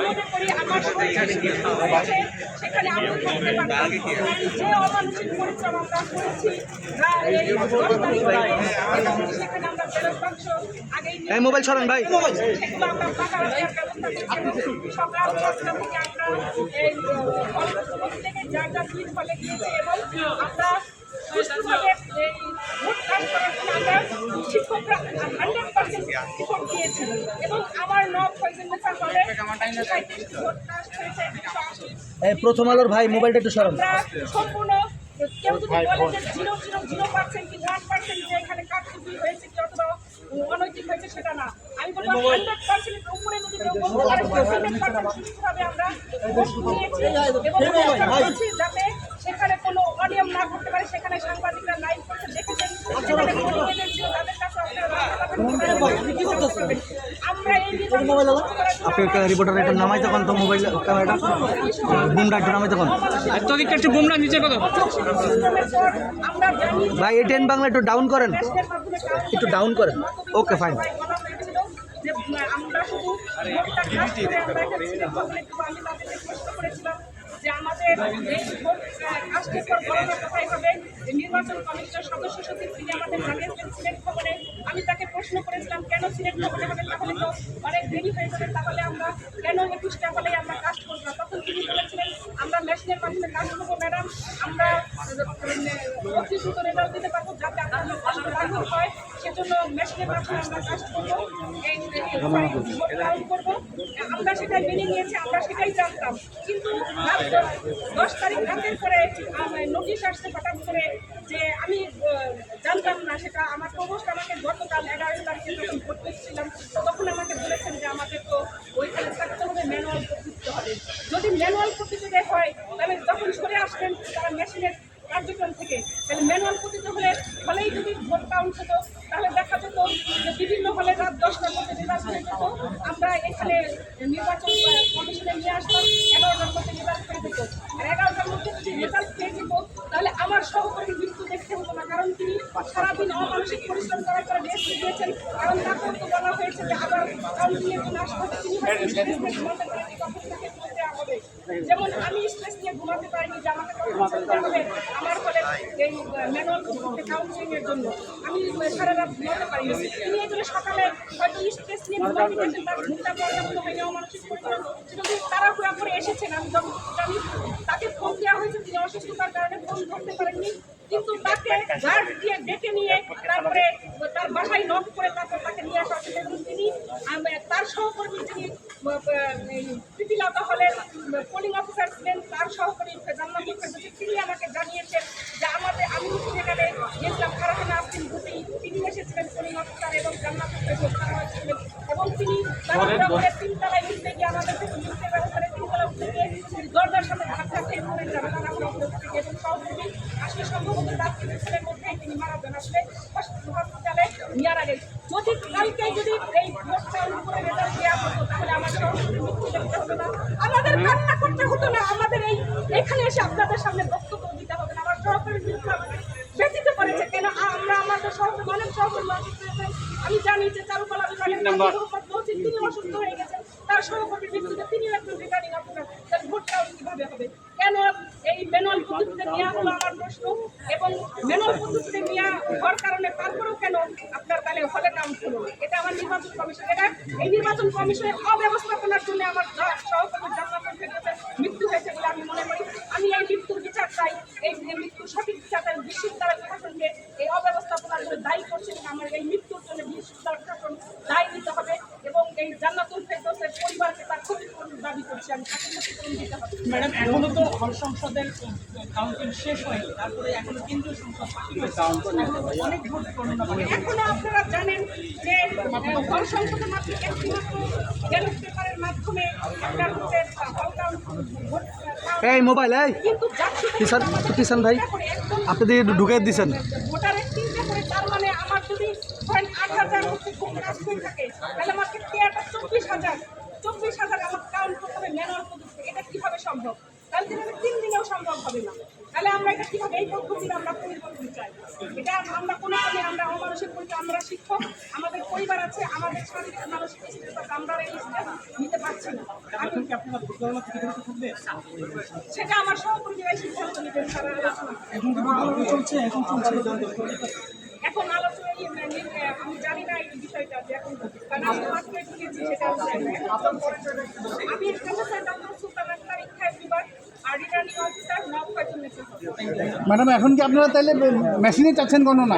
মনে করি আমার শরীরে যেটুকু হয়েছে, সেখানে আমি থাকতে পারতাম যে অমানসিক পরিশ্রম আমরা করেছি রা- এই দশ তারিখ থেকে এবং সেখানে আমরা ব্যালট বাক্স আগেই মোবাইল সরান ভাই। সেগুলো আমরা টাকা রাখার ব্যবস্থা করেছি সকাল দশটা থেকে আমরা এই অল্প থেকে যার যার সিট ফলে গিয়েছি এবং আমরা সুষ্ঠুভাবে এই শিক্ষকরা হান্ড্রেড পার্সেন্ট এবং আমার নব হলে প্রথম আলোর ভাই মোবাইলটা একটু সরান। সম্পূর্ণ কেউ যদি বলে যে জিরো জিরো জিরো পার্সেন্ট কি ওয়ান পার্সেন্ট যে এখানে কারচুপি হয়েছে কি অথবা অনৈতিক হয়েছে সেটা না। আমি বলব হান্ড্রেড পার্সেন্টের উপরে যদি কেউ বলতে পারে হান্ড্রেড পার্সেন্ট সুষ্ঠুভাবে আমরা নিয়েছি। এবং যাতে সেখানে কোনো অনিয়ম না করতে পারে সেখানে সাংবাদিকরা লাইভ করতে আপনি একটা রিপোর্টার একটা নামাই তখন তো মোবাইল ক্যামেরাটা বুমটা একটু নামাই তখন। একটু বুমরা নিচে কত? আমরা জানি ভাই এ টেন বাংলা একটু ডাউন করেন। একটু ডাউন করেন। ওকে ফাইন যে আমরা শুধু যে আমাদের এই ভোট কাজটির পর গণনা কোথায় হবে নির্বাচন কমিশনের সদস্য সচিব তিনি আমাদের জানিয়েছেন সিলেক্ট খবরে আমি তাকে প্রশ্ন করেছিলাম, কেন সিলেক্ট খবরে হবে? তাহলে তো অনেক দেরি হয়ে যাবে, তাহলে আমরা কেন একুশটা হলেই আমরা কাজ করব? না তখন তিনি বলেছিলেন, আমরা মেশিনের মাধ্যমে কাজ করব ম্যাডাম আমরা অতি দ্রুত রেজাল্ট দিতে পারব, যাতে আপনাদের কষ্ট হয়, সেজন্য মেশিনের মাধ্যমে আমরা কাজ করব। এই আমরা সেটাই মেনে নিয়েছি, আমরা সেটাই জানতাম। কিন্তু দশ- তারিখ রাতের পরে নোটিশ আসছে হঠাৎ করে যে আমি জানতাম না সেটা। আমার প্রবোস্ট আমাকে গতকাল এগারো তারিখে যখন ভোট করছিলাম তখন আমাকে বলেছেন যে আমাদের তো ওইখানে থাকতে হবে, ম্যানুয়াল পদ্ধতিতে হবে। যদি ম্যানুয়াল পদ্ধতিতে হয়, তাহলে যখন সরে আসবেন, তারা মেশিনের কার্যক্রম থেকে। তাহলে ম্যানুয়াল পদ্ধতি হলে হলেই যদি ভোট কাউন্ট হতো তাহলে দেখা যেত যে বিভিন্ন হলে রাত দশটার মধ্যে নির্বাচন হয়ে যেত। আমরা এখানে নির্বাচন কমিশনে নিয়ে আসতাম এগারোটার মধ্যে রেজাল্ট হয়ে যেত। আর এগারোটার মধ্যে যদি রেজাল্ট হয়ে যেত তাহলে আমার সহকর্মী মৃত্যু দেখতে হতো না কারণ তিনি সারাদিন অমানসিক পরিশ্রম করার পরে রেস্ট দিয়েছেন কারণ তাকেও তো বলা হয়েছে যে আবার কাউন্টিংয়ের জন্য আসতে হবে। তিনি হবে। যেমন আমি স্ট্রেস নিয়ে ঘুমাতে পারিনি যে আমাকে হবে আমার হলে এই ম্যানুয়াল পদ্ধতিতে কাউন্সিলিং এর জন্য আমি সারা রাত ঘুমাতে পারিনি। তিনি এই জন্য সকালে হয়তো স্ট্রেস নিয়ে ঘুমাতে গেছেন তার ঘুমটা পর্যাপ্ত অমানসিক পরিশ্রম যদি তারা পুরা করে এসেছেন আমি যখন আমি তাকে ফোন দেওয়া হয়েছে তিনি অসুস্থতার কারণে ফোন ধরতে পারেননি। কিন্তু তাকে গার্ড দিয়ে ডেকে নিয়ে তারপরে তার বাসায় নক করে তারপর তাকে নিয়ে আসা হয়েছে এবং তিনি আম- তার সহকর্মী যিনি প্রীতিলতা হলের পোলিং অফিসার ছিলেন তার তিনি আমাকে জানিয়েছেন যে আমাদের আমি সেখানে গেছিলাম খারাপনা আসছেন দুটি তিনি এসেছিলেন পোলিং অফিসার এবং জান্নাতুল ফেরদৌসী তারা ছিলেন এবং তিনি তারা তিনতলায় উঠতে গিয়ে আমাদের থেকে লিখতে ব্যবস্থা তিনতলা উঠতে গিয়ে তিনি দরজার সাথে ধাক্কা খেয়ে পড়ে যান। আমরা এবং আসলে সম্ভবত তার ছেলের মধ্যেই তিনি মারা যান। আসলে হসপিটালে নেওয়ার আগে যদি কালকে যদি এই ভোটটার উপরে রেজাল্ট দেওয়া হতো তাহলে সহকর্মী মৃত্যু হতো না। আমাদের কান্না করতে হতো না আমাদের এই এখানে এসে আপনাদের সামনে বক্তব্য দিতে হবে না আমার সরকারের বিরুদ্ধে ব্যতীত করেছে কেন? আমরা আমাদের সরকার অনেক সরকার আমি জানি যে চারুকলা বিভাগের তিনি অসুস্থ হয়ে গেছেন তিনিও একজন রিটার্নিং অফিসার তার ভোট কাউন্ট কীভাবে হবে কেন এই ম্যানুয়াল পদ্ধতিতে নেওয়া হলো আমার প্রশ্ন এবং ম্যানুয়াল পদ্ধতিতে নেওয়া হওয়ার কারণে তারপরেও কেন আপনার তাহলে হলে কাউন্ট হলো এটা আমার নির্বাচন কমিশন এটা এই নির্বাচন কমিশনের অব্যবস্থাপনার জন্য আমার সহকর্মী ফেরদৌসের মৃত্যু হয়েছে বলে আমি মনে করি, আমি এই মৃত্যুর বিচার চাই। এই মৃত্যুর সঠিক বিচার চাই বিশ্ববিদ্যালয় এই অব্যবস্থাপনার দায়ী করছে এবং আমার এই মৃত্যুর জন্য বিশ্ববিদ্যালয় প্রশাসন দায়ী এই জান্নাতুল ফেরদৌসের পরিবারকে তার ক্ষতিপূরণ দাবি করছি আমি তাকে ক্ষতিপূরণ দিতে হবে। ম্যাডাম এখনও তো হল সংসদের কাউন্টিং শেষ হয়নি তারপরে এখনও কেন্দ্রীয় সংসদ অনেক ভোট গণনা এখনও আপনারা জানেন যে ঘর সংসদের মাত্র একটি মাত্র ব্যালট পেপারের মাধ্যমে হল ভোট এই মোবাইল এই। কিষান কিষান ভাই আপনি ঢুকে দিচ্ছেন ভোটারের তিনটে করে তার মানে আমার যদি ধরেন আট হাজার করে থাকে। তাহলে আমার ক্রিয়াটা চব্বিশ হাজার। চব্বিশ হাজার আমার কাউন্ট করতে হবে ম্যানুয়াল পদ্ধতি এটা কীভাবে সম্ভব? তাহলে যেভাবে তিন দিনেও সম্ভব হবে না। তাহলে আমরা এটা কীভাবে এই পদ্ধতির আমরা পরিবর্তন চাই। এটা আমরা কোনো কাজে আমরা অমানসিক পরিচয় আমরা শিক্ষক আমাদের পরিবার আছে আমাদের শারীরিক মানসিক স্ট্রেস আমরা এই স্ট্রেস নিতে পারছি না। সেটা আমার সহকর্মীরাই সিদ্ধান্ত নেবেন তারা আলোচনা। এখন আলোচনা চলছে এখন চলছে এখন আলোচনা নিয়ে মানে নিয়ে আমি জানি না এই বিষয়টা যে এখন কারণ আমি মাত্র ঢুকেছি সেটা হচ্ছে এখন চলছে। আমি প্রফেসর ডক্টর সুলতান আক্তার ইখায় আর রিটার্নিং অফিসার নব ফয়জুল ম্যাডাম এখন কি আপনারা তাহলে মেশিনে চাচ্ছেন গণনা